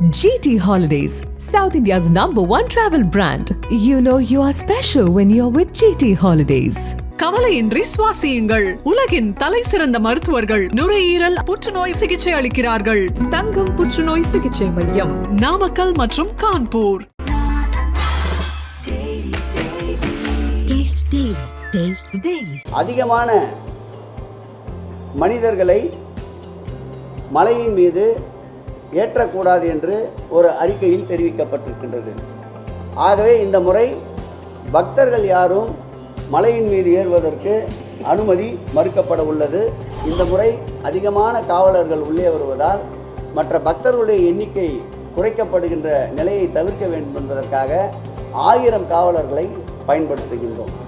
GT Holidays, South India's number one travel brand. You know you are special when you're with GT Holidays. கவலையின்றி சுவாசியுங்கள் உலகின் தலை சிறந்த மருத்துவர்கள் நுரையீரல் புற்றுநோய் சிகிச்சை அளிக்கிறார்கள் தங்கம் புற்றுநோய் சிகிச்சை மையம் நாமக்கல் மற்றும் கான்பூர் அதிகமான மனிதர்களை மலையின் மீது ஏற்றக்கூடாது என்று ஒரு அறிக்கையில் தெரிவிக்கப்பட்டிருக்கின்றது. ஆகவே இந்த முறை பக்தர்கள் யாரும் மலையின் மீது ஏறுவதற்கு அனுமதி மறுக்கப்பட உள்ளது. இந்த முறை அதிகமான காவலர்கள் உள்ளே வருவதால் மற்ற பக்தர்களுடைய எண்ணிக்கை குறைக்கப்படுகின்ற நிலையை தவிர்க்க வேண்டும் என்பதற்காக ஆயிரம் காவலர்களை பயன்படுத்துகின்றோம்.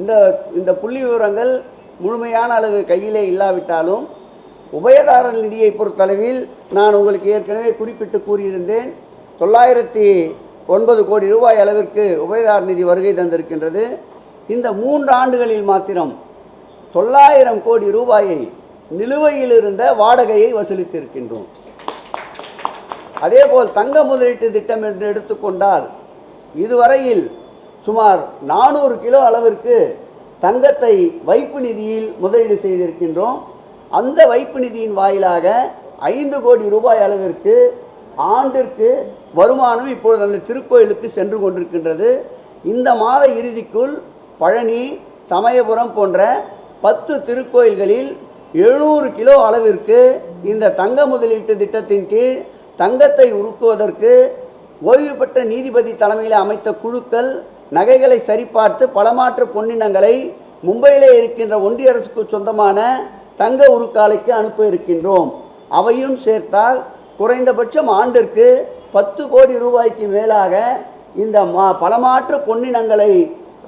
இந்த இந்த புள்ளி விவரங்கள் முழுமையான அளவு கையிலே இல்லாவிட்டாலும் உபயதாரர் நிதியை பொறுத்தளவில் நான் உங்களுக்கு ஏற்கனவே குறிப்பிட்டு கூறியிருந்தேன் தொள்ளாயிரத்தி ஒன்பது கோடி ரூபாய் அளவிற்கு உபயதார நிதி வருகை தந்திருக்கின்றது. இந்த மூன்று ஆண்டுகளில் மாத்திரம் தொள்ளாயிரம் கோடி ரூபாயை நிலுவையில் இருந்த வாடகையை வசூலித்திருக்கின்றோம். அதேபோல் தங்க முதலீட்டு திட்டம் என்று எடுத்துக்கொண்டால் இதுவரையில் சுமார் நானூறு கிலோ அளவிற்கு தங்கத்தை வைப்பு நிதியில் முதலீடு செய்திருக்கின்றோம். அந்த வைப்பு நிதியின் வாயிலாக ஐந்து கோடி ரூபாய் அளவிற்கு ஆண்டிற்கு வருமானம் இப்பொழுது அந்த திருக்கோயிலுக்கு சென்று கொண்டிருக்கின்றது. இந்த மாத இறுதிக்குள் பழனி சமயபுரம் போன்ற பத்து திருக்கோயில்களில் எழுநூறு கிலோ அளவிற்கு இந்த தங்க முதலீட்டு திட்டத்தின் கீழ் தங்கத்தை உருக்குவதற்கு ஓய்வு பெற்ற நீதிபதி தலைமையில் அமைத்த குழுக்கள் நகைகளை சரிபார்த்து பலமாற்று பொன்னினங்களை மும்பையிலே இருக்கின்ற ஒன்றிய அரசுக்கு சொந்தமான தங்க உருக்காலைக்கு அனுப்ப இருக்கின்றோம். அவையும் சேர்த்தால் குறைந்தபட்சம் ஆண்டிற்கு பத்து கோடி ரூபாய்க்கு மேலாக இந்த மா பலமாற்று பொன்னினங்களை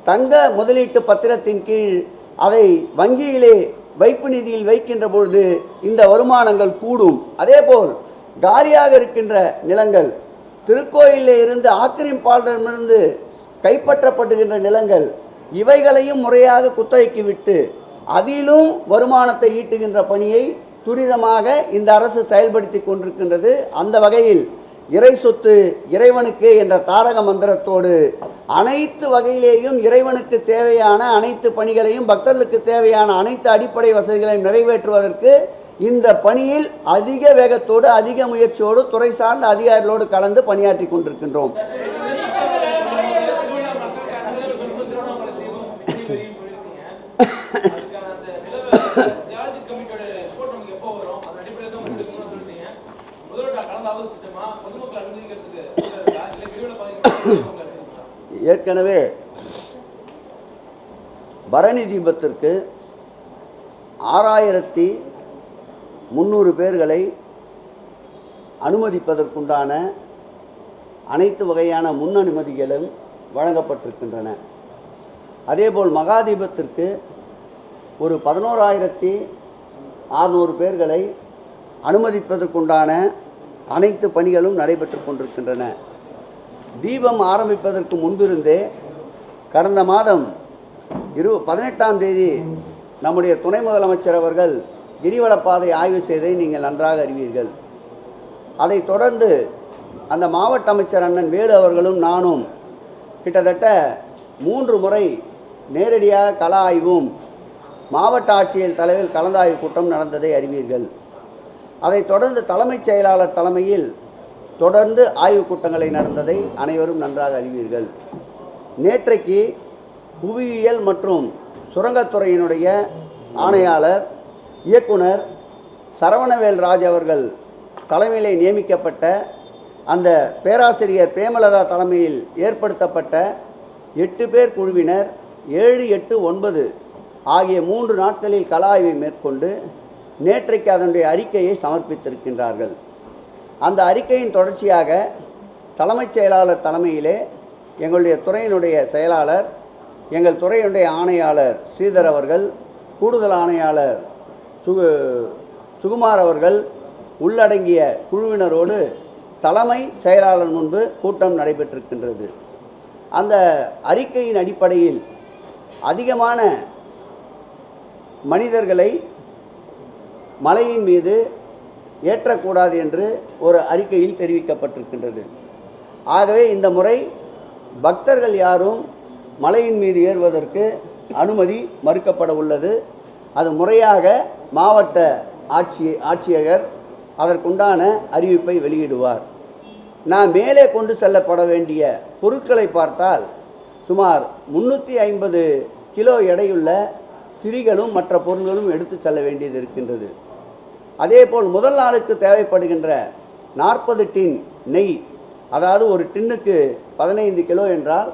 தங்க முதலீட்டு பத்திரத்தின் கீழ் அதை வங்கியிலே வைப்பு நிதியில் வைக்கின்ற பொழுது இந்த வருமானங்கள் கூடும். அதேபோல் காலியாக இருக்கின்ற நிலங்கள் திருக்கோயிலில் இருந்து ஆக்கிரமிப்பாளரிடமிருந்து கைப்பற்றப்படுகின்ற நிலங்கள் இவைகளையும் முறையாக குத்தகைக்கு விட்டு அதிலும் வருமானத்தை ஈட்டுகின்ற பணியை துரிதமாக இந்த அரசு செயல்படுத்தி கொண்டிருக்கின்றது. அந்த வகையில் இறை சொத்து இறைவனுக்கு என்ற தாரக மந்திரத்தோடு அனைத்து வகையிலேயும் இறைவனுக்கு தேவையான அனைத்து பணிகளையும் பக்தர்களுக்கு தேவையான அனைத்து அடிப்படை வசதிகளையும் நிறைவேற்றுவதற்கு இந்த பணியில் அதிக வேகத்தோடு அதிக முயற்சியோடு துறை சார்ந்த அதிகாரிகளோடு கலந்து பணியாற்றி கொண்டிருக்கின்றோம். ஏற்கனவே பரணி தீபத்திற்கு ஆறாயிரத்தி முந்நூறு பேர்களை அனுமதிப்பதற்குண்டான அனைத்து வகையான முன் அனுமதிகளும் வழங்கப்பட்டிருக்கின்றன. அதேபோல் மகாதீபத்திற்கு ஒரு பதினோராயிரத்தி ஆறுநூறு பேர்களை அனுமதிப்பதற்குண்டான அனைத்து பணிகளும் நடைபெற்று கொண்டிருக்கின்றன. தீபம் ஆரம்பிப்பதற்கு முன்பிருந்தே கடந்த மாதம் இரு பதினெட்டாம் தேதி நம்முடைய துணை முதலமைச்சர் அவர்கள் கிரிவலப்பாதை ஆய்வு செய்ததை நீங்கள் நன்றாக அறிவீர்கள். அதைத் தொடர்ந்து அந்த மாவட்ட அமைச்சர் அண்ணன் வேலு அவர்களும் நானும் கிட்டத்தட்ட மூன்று முறை நேரடியாக கள ஆய்வும். மாவட்ட ஆட்சியர் தலைவில் கலந்தாய்வு கூட்டம் நடந்ததை அறிவீர்கள். அதைத் தொடர்ந்து தலைமைச் செயலாளர் தலைமையில் தொடர்ந்து ஆய்வுக் கூட்டங்களை நடந்ததை அனைவரும் நன்றாக அறிவீர்கள். நேற்றைக்கு புவியியல் மற்றும் சுரங்கத்துறையினுடைய ஆணையாளர் இயக்குனர் சரவணவேல் ராஜ் அவர்கள் தலைமையிலே நியமிக்கப்பட்ட அந்த பேராசிரியர் பிரேமலதா தலைமையில் ஏற்படுத்தப்பட்ட எட்டு பேர் குழுவினர் ஏழு எட்டு ஒன்பது ஆகிய மூன்று நாட்களில் கலாய்வை ஆய்வை மேற்கொண்டு நேற்றைக்கு அதனுடைய அறிக்கையை சமர்ப்பித்திருக்கின்றார்கள். அந்த அறிக்கையின் தொடர்ச்சியாக தலைமைச் செயலாளர் தலைமையிலே எங்களுடைய துறையினுடைய செயலாளர் எங்கள் துறையினுடைய ஆணையாளர் ஸ்ரீதர் அவர்கள் கூடுதல் ஆணையாளர் சுகு சுகுமார் அவர்கள் உள்ளடங்கிய குழுவினரோடு தலைமை செயலாளர் முன்பு கூட்டம் நடைபெற்றிருக்கின்றது. அந்த அறிக்கையின் அடிப்படையில் அதிகமான மனிதர்களை மலையின் மீது ஏற்றக்கூடாது என்று ஒரு அறிக்கையில் தெரிவிக்கப்பட்டிருக்கின்றது. ஆகவே இந்த முறை பக்தர்கள் யாரும் மலையின் மீது ஏறுவதற்கு அனுமதி மறுக்கப்பட உள்ளது. அது முறையாக மாவட்ட ஆட்சி ஆட்சியகர் அதற்குண்டான அறிவிப்பை வெளியிடுவார். நான் மேலே கொண்டு செல்லப்பட வேண்டிய பொருட்களை பார்த்தால் சுமார் முந்நூற்றி ஐம்பது கிலோ எடையுள்ள திரிகளும் மற்ற பொருள்களும் எடுத்து செல்ல வேண்டியது இருக்கின்றது. அதேபோல் முதல் நாளுக்கு தேவைப்படுகின்ற நாற்பது டின் நெய் அதாவது ஒரு டின்னுக்கு பதினைந்து கிலோ என்றால்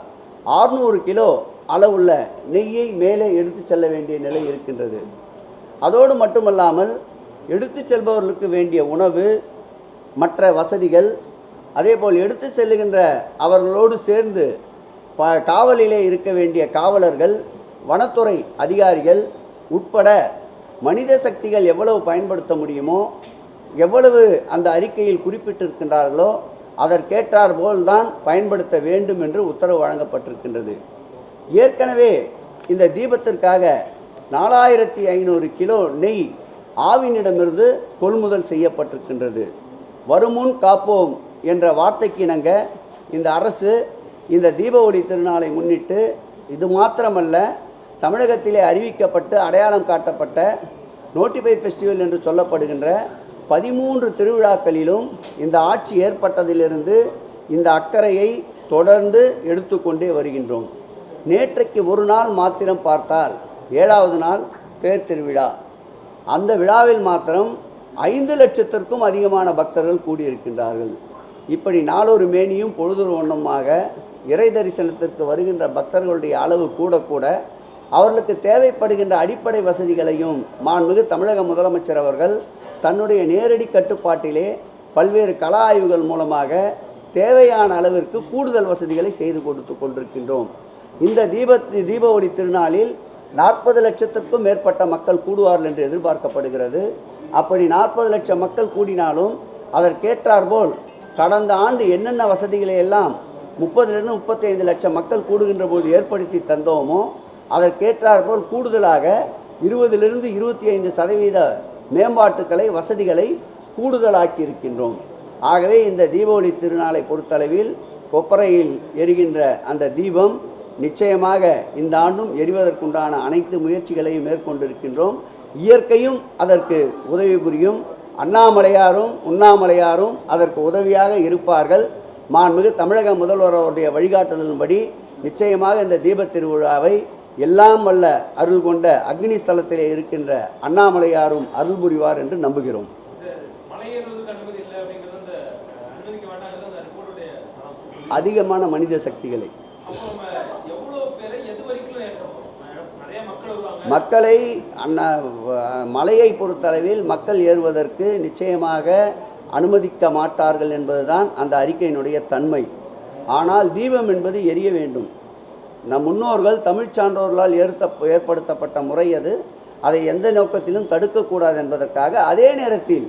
ஆறுநூறு கிலோ அளவுள்ள நெய்யை மேலே எடுத்து செல்ல வேண்டிய நிலை இருக்கின்றது. அதோடு மட்டுமல்லாமல் எடுத்து செல்பவர்களுக்கு வேண்டிய உணவு மற்ற வசதிகள் அதேபோல் எடுத்து செல்லுகின்ற அவர்களோடு சேர்ந்து ப காவலிலே இருக்க வேண்டிய காவலர்கள் வனத்துறை அதிகாரிகள் உட்பட மனித சக்திகள் எவ்வளவு பயன்படுத்த முடியுமோ எவ்வளவு அந்த அறிக்கையில் குறிப்பிட்டிருக்கின்றார்களோ அதற்கேற்றார் போல்தான் பயன்படுத்த வேண்டும் என்று உத்தரவு வழங்கப்பட்டிருக்கின்றது. ஏற்கனவே இந்த தீபத்திற்காக நாலாயிரத்தி ஐநூறு கிலோ நெய் ஆவினிடமிருந்து கொள்முதல் செய்யப்பட்டிருக்கின்றது. வருமுன் காப்போம் என்ற வார்த்தைக்கு இணங்க இந்த அரசு இந்த தீப ஒளி திருநாளை முன்னிட்டு இது மாத்திரமல்ல தமிழகத்திலே அறிவிக்கப்பட்டு அடையாளம் காட்டப்பட்ட நோட்டிஃபை ஃபெஸ்டிவல் என்று சொல்லப்படுகின்ற பதிமூன்று திருவிழாக்களிலும் இந்த ஆட்சி ஏற்பட்டதிலிருந்து இந்த அக்கறையை தொடர்ந்து எடுத்துக்கொண்டே வருகின்றோம். நேற்றைக்கு ஒரு நாள் மாத்திரம் பார்த்தால் ஏழாவது நாள் தேர் திருவிழா. அந்த விழாவில் மாத்திரம் ஐந்து லட்சத்திற்கும் அதிகமான பக்தர்கள் கூடியிருக்கின்றார்கள். இப்படி நாளொரு மேனியும் பொழுதொரு ஒன்றுமாக இறை தரிசனத்திற்கு வருகின்ற பக்தர்களுடைய அளவு கூட கூட அவர்களுக்கு தேவைப்படுகின்ற அடிப்படை வசதிகளையும் மாண்புமிகு தமிழக முதலமைச்சர் அவர்கள் தன்னுடைய நேரடி கட்டுப்பாட்டிலே பல்வேறு கலா ஆய்வுகள் மூலமாக தேவையான அளவிற்கு கூடுதல் வசதிகளை செய்து கொடுத்து கொண்டிருக்கின்றோம். இந்த தீப தீப ஒளி திருநாளில் நாற்பது லட்சத்திற்கும் மேற்பட்ட மக்கள் கூடுவார்கள் என்று எதிர்பார்க்கப்படுகிறது. அப்படி நாற்பது லட்சம் மக்கள் கூடினாலும் அதற்கேற்றாற்போல் கடந்த ஆண்டு என்னென்ன வசதிகளை எல்லாம் முப்பதுலேருந்து முப்பத்தி ஐந்து லட்சம் மக்கள் கூடுகின்ற போது ஏற்படுத்தி தந்தோமோ அதற்கேற்றாற்போல் கூடுதலாக இருபதிலிருந்து இருபத்தி ஐந்து சதவீத மேம்பாட்டுக்களை வசதிகளை கூடுதலாக்கி இருக்கின்றோம் ஆகவே இந்த தீபாவளி திருநாளை பொறுத்தளவில் கொப்பரையில் எரிகின்ற அந்த தீபம் நிச்சயமாக இந்த ஆண்டும் எரிவதற்குண்டான அனைத்து முயற்சிகளையும் மேற்கொண்டிருக்கின்றோம். இயற்கையும் அதற்கு உதவி புரியும். அண்ணாமலையாரும் உண்ணாமலையாரும் அதற்கு உதவியாக இருப்பார்கள். மாண்புமிகு தமிழக முதல்வர் அவருடைய வழிகாட்டுதலின்படி நிச்சயமாக இந்த தீபத் திருவிழாவை எல்லாம் வல்ல அருள் கொண்ட அக்னி ஸ்தலத்திலே இருக்கின்ற அண்ணாமலையாரும் அருள் புரிவார் என்று நம்புகிறோம். அதிகமான மனித சக்திகளை. மக்களை அண்ணா மலையை பொறுத்தளவில் மக்கள் ஏறுவதற்கு நிச்சயமாக அனுமதிக்க மாட்டார்கள் என்பதுதான் அந்த அறிக்கையினுடைய தன்மை. ஆனால் தீபம் என்பது எரிய வேண்டும். நம் முன்னோர்கள் தமிழ் சான்றோர்களால் ஏற்ற ஏற்படுத்தப்பட்ட முறை அது. அதை எந்த நோக்கத்திலும் தடுக்கக்கூடாது என்பதற்காக அதே நேரத்தில்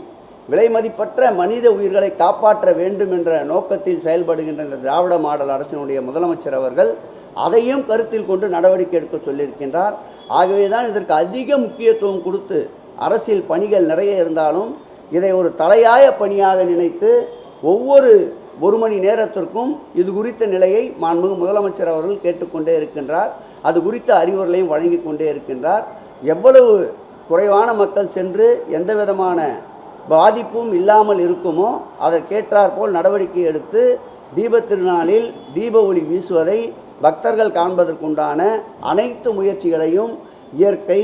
விலைமதிப்பற்ற மனித உயிர்களை காப்பாற்ற வேண்டும் என்ற நோக்கத்தில் செயல்படுகின்ற இந்த திராவிட மாடல் அரசினுடைய முதலமைச்சர் அவர்கள் அதையும் கருத்தில் கொண்டு நடவடிக்கை எடுக்க சொல்லியிருக்கின்றார். ஆகவே தான் இதற்கு அதிக முக்கியத்துவம் கொடுத்து அரசியல் பணிகள் நிறைய இருந்தாலும் இதை ஒரு தலையாய பணியாக நினைத்து ஒவ்வொரு ஒரு மணி நேரத்திற்கும் இது குறித்த நிலையை மாண்புமிகு முதலமைச்சர் அவர்கள் கேட்டுக்கொண்டே இருக்கின்றார். அது குறித்த அறிவுரைகளையும் வழங்கி கொண்டே இருக்கின்றார். எவ்வளவு குறைவான மக்கள் சென்று எந்த விதமான பாதிப்பும் இல்லாமல் இருக்குமோ அதற்கேற்றாற்போல் நடவடிக்கை எடுத்து தீப திருநாளில் தீப ஒளி வீசுவதை பக்தர்கள் காண்பதற்குண்டான அனைத்து முயற்சிகளையும் இயற்கை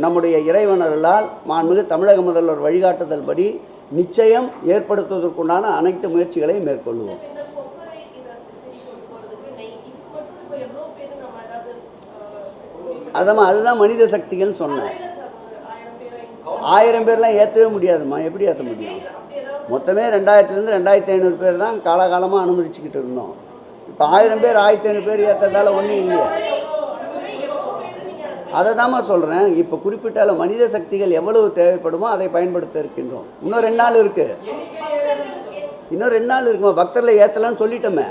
நம்முடைய இறைவனர்களால் மாண்புமிகு தமிழக முதல்வர் வழிகாட்டுதல் படி நிச்சயம் ஏற்படுத்துவதற்குண்டான அனைத்து முயற்சிகளையும் மேற்கொள்வோம். அதம்மா அதுதான் மனித சக்திகள்னு சொன்னேன். ஆயிரம் பேர்லாம் ஏற்றவே முடியாதும்மா எப்படி ஏற்ற முடியும்? மொத்தமே ரெண்டாயிரத்துலேருந்து ரெண்டாயிரத்தி ஐநூறு பேர் தான் காலகாலமாக அனுமதிச்சுக்கிட்டு இருந்தோம். இப்போ ஆயிரம் பேர் ஆயிரத்தி ஐநூறு பேர் ஏற்றுறதால ஒன்றும் இல்லையா. அதை தாம்மா சொல்கிறேன் இப்போ குறிப்பிட்டால மனித சக்திகள் எவ்வளவு தேவைப்படுமோ அதை பயன்படுத்த இருக்கின்றோம் இன்னும் ரெண்டு நாள் இருக்குது இன்னும் ரெண்டு நாள் இருக்குமா? பக்தர்களை ஏற்றலாம்னு சொல்லிட்டோமே.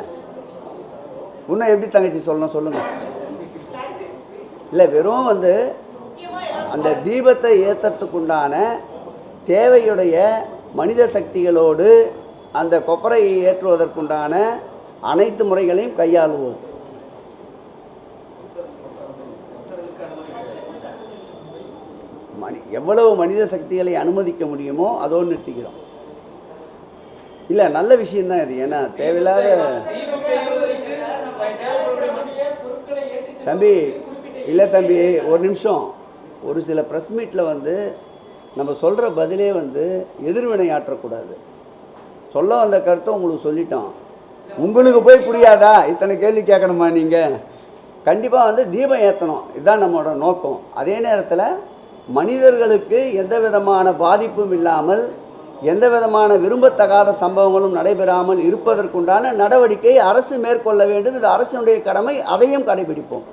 இன்னும் எப்படி தங்கச்சி சொல்லணும் சொல்லுங்கள் இல்லை வெறும் வந்து அந்த தீபத்தை ஏற்றுறதுக்குண்டான தேவையுடைய மனித சக்திகளோடு அந்த கொப்பரையை ஏற்றுவதற்குண்டான அனைத்து முறைகளையும் கையாளுவோம். மனி எவ்வளவு மனித சக்திகளை அனுமதிக்க முடியுமோ அதோடு நிறுத்திக்கிறோம். இல்லை நல்ல விஷயம்தான் இது. ஏன்னா தேவையில்லாத தம்பி இல்லை தம்பி ஒரு நிமிஷம். ஒரு சில ப்ரெஸ் மீட்டில் வந்து நம்ம சொல்கிற பதிலே வந்து எதிர்வினை ஆற்றக்கூடாது. சொல்ல வந்த கருத்தை உங்களுக்கு சொல்லிட்டோம். உங்களுக்கு போய் புரியாதா? இத்தனை கேள்வி கேட்கணுமா நீங்கள் கண்டிப்பாக வந்து தீபம் ஏற்றணும் இதுதான் நம்மளோட நோக்கம். அதே நேரத்தில் மனிதர்களுக்கு எந்த விதமான பாதிப்பும் இல்லாமல் எந்த விதமான விரும்பத்தகாத சம்பவங்களும் நடைபெறாமல் இருப்பதற்குண்டான நடவடிக்கை அரசு மேற்கொள்ள வேண்டும். இது அரசினுடைய கடமை அதையும் கடைபிடிப்போம்.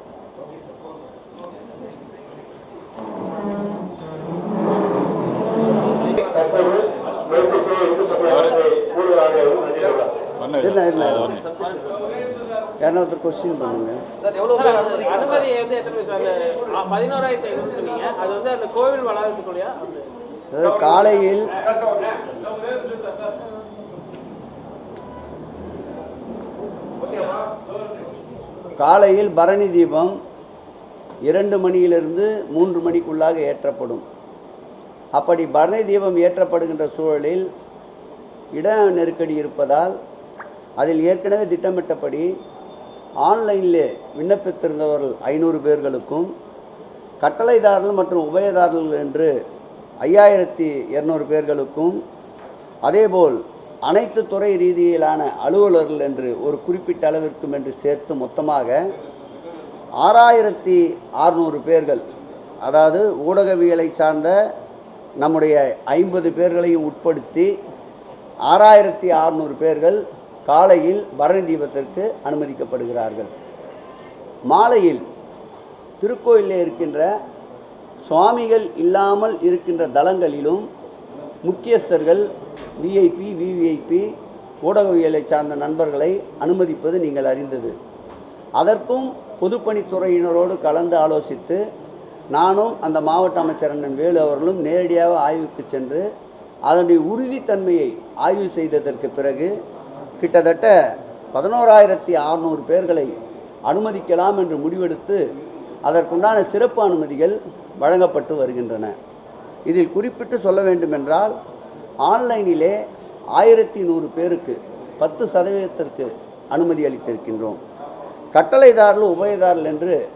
இல்லை இல்லை யாருன்னா ஒருத்தர் கொஸ்டின் பண்ணுங்க அதாவது காலையில் காலையில் பரணி தீபம் இரண்டு மணியிலிருந்து மூன்று மணிக்குள்ளாக ஏற்றப்படும். அப்படி பரணி தீபம் ஏற்றப்படுகின்ற சூழலில் இட நெருக்கடி இருப்பதால் அதில் ஏற்கனவே திட்டமிட்டபடி ஆன்லைனிலே விண்ணப்பித்திருந்தவர்கள் ஐநூறு பேர்களுக்கும் கட்டளைதாரர்கள் மற்றும் உபயதாரர்கள் என்று ஐயாயிரத்தி இரநூறு பேர்களுக்கும் அதேபோல் அனைத்து துறை ரீதியிலான அலுவலர்கள் என்று ஒரு குறிப்பிட்ட அளவிற்கும் என்று சேர்த்து மொத்தமாக ஆறாயிரத்தி அறுநூறு பேர்கள் அதாவது ஊடகவியலை சார்ந்த நம்முடைய ஐம்பது பேர்களையும் உட்படுத்தி ஆறாயிரத்தி அறுநூறு பேர்கள் காலையில் பரணி தீபத்திற்கு அனுமதிக்கப்படுகிறார்கள். மாலையில் திருக்கோயிலில் இருக்கின்ற சுவாமிகள் இல்லாமல் இருக்கின்ற தலங்களிலும் முக்கியஸ்தர்கள் விஐபி விவிஐபி ஊடகவியலை சார்ந்த நண்பர்களை அனுமதிப்பது நீங்கள் அறிந்தது. அதற்கும் பொதுப்பணித்துறையினரோடு கலந்து ஆலோசித்து நானும் அந்த மாவட்ட அமைச்சர் அண்ணன் வேலு அவர்களும் நேரடியாக ஆய்வுக்கு சென்று அதனுடைய உறுதித்தன்மையை ஆய்வு செய்ததற்கு பிறகு கிட்டத்தட்ட பதினோராயிரத்தி அறநூறு பேர்களை அனுமதிக்கலாம் என்று முடிவெடுத்து அதற்குண்டான சிறப்பு அனுமதிகள் வழங்கப்பட்டு வருகின்றன. இதில் குறிப்பிட்டு சொல்ல வேண்டுமென்றால் ஆன்லைனிலே ஆயிரத்தி நூறு பேருக்கு பத்து சதவீதத்திற்கு அனுமதி அளித்திருக்கின்றோம். கட்டளைதாரில் உபயதாரில் என்று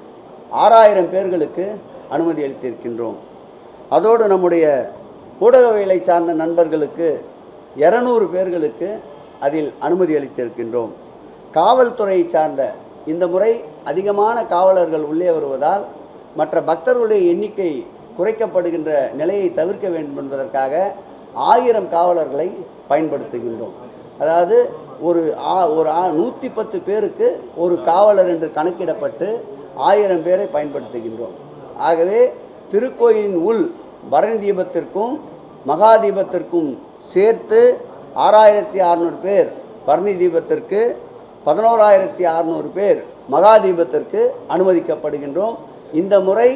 ஆறாயிரம் பேர்களுக்கு அனுமதி அளித்திருக்கின்றோம். அதோடு நம்முடைய ஊடகவியலை சார்ந்த நண்பர்களுக்கு இரநூறு பேர்களுக்கு அதில் அனுமதி அளித்திருக்கின்றோம். காவல்துறையை சார்ந்த இந்த முறை அதிகமான காவலர்கள் உள்ளே வருவதால் மற்ற பக்தர்களுடைய எண்ணிக்கை குறைக்கப்படுகின்ற நிலையை தவிர்க்க வேண்டும் என்பதற்காக ஆயிரம் காவலர்களை பயன்படுத்துகின்றோம். அதாவது ஒரு ஆ ஒரு ஆ நூற்றி பத்து பேருக்கு ஒரு காவலர் என்று கணக்கிடப்பட்டு ஆயிரம் பேரை பயன்படுத்துகின்றோம். ஆகவே திருக்கோயிலின் உள் பரணி தீபத்திற்கும் மகா தீபத்திற்கும் சேர்த்து ஆறாயிரத்தி அறநூறு பேர் பரணி தீபத்திற்கு பதினோராயிரத்தி அறநூறு பேர் மகா தீபத்திற்கு அனுமதிக்கப்படுகின்றோம். இந்த முறை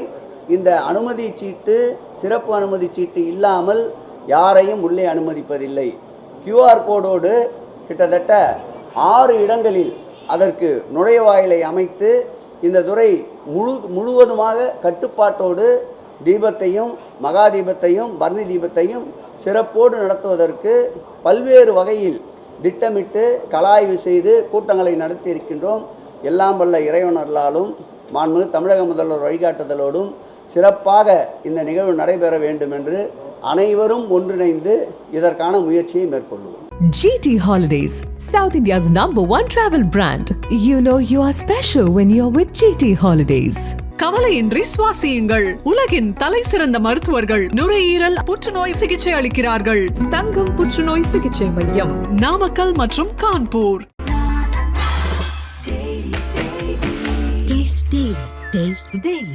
இந்த அனுமதி சீட்டு சிறப்பு அனுமதி சீட்டு இல்லாமல் யாரையும் உள்ளே அனுமதிப்பதில்லை. கியூஆர் கோடோடு கிட்டத்தட்ட ஆறு இடங்களில் அதற்கு நுழைவாயிலை அமைத்து இந்த துறை முழு முழுவதுமாக கட்டுப்பாட்டோடு தீபத்தையும் மகா தீபத்தையும் பரணி தீபத்தையும் சிறப்போடு நடத்துவதற்கு பல்வேறு வகையில் திட்டமிட்டு கலாய்வு செய்து கூட்டங்களை நடத்தி இருக்கின்றோம் எல்லாம் வல்ல இறைவனர்களாலும் மாண்புமிகு தமிழக முதல்வர் வழிகாட்டுதலோடும் சிறப்பாக இந்த நிகழ்வு நடைபெற வேண்டும் என்று அனைவரும் ஒன்றிணைந்து இதற்கான முயற்சியை மேற்கொள்வோம் GT Holidays, South India's number one travel brand. You know you are special when you're with GT Holidays. கவலையின்றி சுவாசியுங்கள். உலகின் தலை சிறந்த மருத்துவர்கள் நுரையீரல் புற்றுநோய் சிகிச்சை அளிக்கிறார்கள். தங்கம் புற்றுநோய் சிகிச்சை மையம் நாமக்கல் மற்றும் கான்பூர். Taste the Daily.